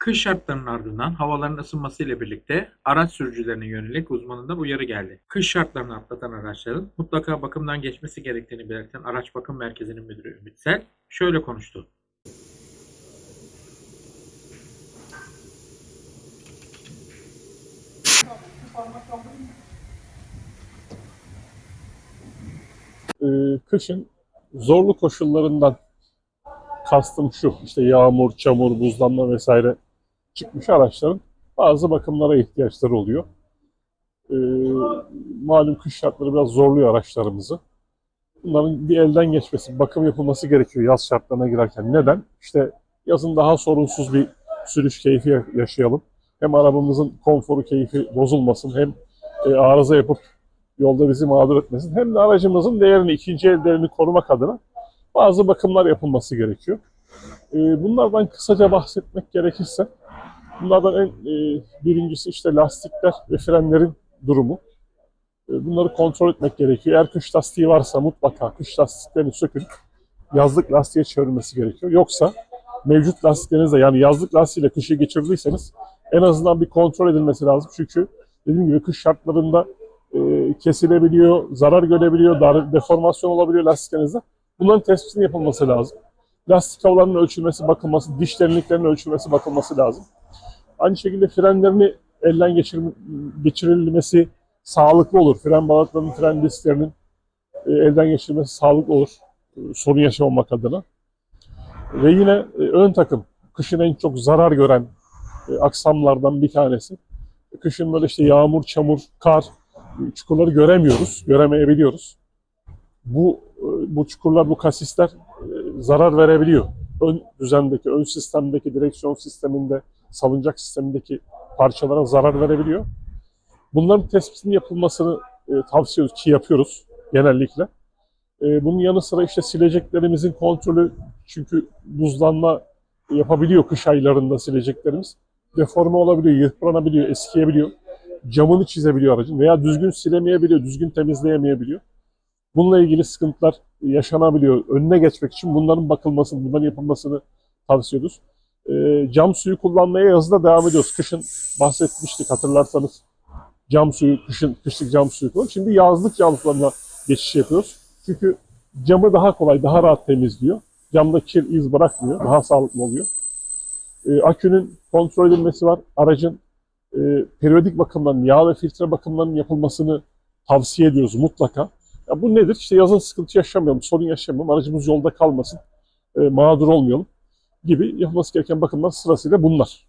Kış şartlarının ardından havaların ısınması ile birlikte araç sürücülerine yönelik uzmanından uyarı geldi. Kış şartlarını atlatan araçların mutlaka bakımdan geçmesi gerektiğini belirten Araç Bakım Merkezi'nin müdürü Ümit Sel şöyle konuştu. e, kışın zorlu koşullarından kastım şu, işte yağmur, çamur, buzlanma vesaire çıkmış araçların bazı bakımlara ihtiyaçları oluyor. E, malum kış şartları biraz zorluyor araçlarımızı. Bunların bir elden geçmesi, bakım yapılması gerekiyor yaz şartlarına girerken. Neden? İşte yazın daha sorunsuz bir sürüş keyfi yaşayalım. Hem arabamızın konforu, keyfi bozulmasın, hem e, arıza yapıp yolda bizi mağdur etmesin. Hem de aracımızın değerini, ikinci el değerini korumak adına bazı bakımlar yapılması gerekiyor. Ee, Bunlardan kısaca bahsetmek gerekirse, bunlardan en e, birincisi işte lastikler ve frenlerin durumu. E, Bunları kontrol etmek gerekiyor. Eğer kış lastiği varsa mutlaka kış lastiklerini sökün, yazlık lastiğe çevirmesi gerekiyor. Yoksa mevcut lastiklerinizle yani yazlık lastiğiyle kışı geçirdiyseniz en azından bir kontrol edilmesi lazım. Çünkü dediğim gibi kış şartlarında e, kesilebiliyor, zarar görebiliyor, dar, deformasyon olabiliyor lastiklerinizde. Bunların tespitinin yapılması lazım. Lastik havalarının ölçülmesi, bakılması, diş derinliklerinin ölçülmesi, bakılması lazım. Aynı şekilde frenlerini elden geçir, geçirilmesi sağlıklı olur. Fren balatlarının, fren disklerinin e, elden geçirilmesi sağlıklı olur. E, sorun yaşamamak adına. Ve yine e, ön takım, kışın en çok zarar gören e, aksamlardan bir tanesi. Kışın böyle işte yağmur, çamur, kar, çukurları göremiyoruz, göremeyebiliyoruz. Bu e, bu çukurlar, bu kasisler e, zarar verebiliyor. Ön düzendeki, ön sistemdeki, direksiyon sisteminde, salıncak sistemindeki parçalara zarar verebiliyor. Bunların tespitinin yapılmasını e, tavsiye ediyoruz ki yapıyoruz genellikle. E, bunun yanı sıra işte sileceklerimizin kontrolü çünkü buzlanma yapabiliyor kış aylarında sileceklerimiz. Deforme olabiliyor, yıpranabiliyor, eskiyebiliyor camını çizebiliyor aracın veya düzgün silemeyebiliyor, düzgün temizleyemeyebiliyor. Bununla ilgili sıkıntılar yaşanabiliyor. Önüne geçmek için bunların bakılmasını, bunların yapılmasını tavsiye ediyoruz. Ee, cam suyu kullanmaya yazda devam ediyoruz. Kışın bahsetmiştik hatırlarsanız cam suyu, kışın kışlık cam suyu kullanıyoruz. Şimdi yazlık cam sularına geçiş yapıyoruz. Çünkü camı daha kolay, daha rahat temizliyor. Camda kir, iz bırakmıyor. Daha sağlıklı oluyor. Ee, akünün kontrol edilmesi var. Aracın e, periyodik bakımların, yağ ve filtre bakımlarının yapılmasını tavsiye ediyoruz mutlaka. Ya bu nedir? İşte yazın sıkıntı yaşamayalım, sorun yaşamayalım, aracımız yolda kalmasın, e, mağdur olmayalım gibi yapılması gereken bakımlar sırasıyla bunlar.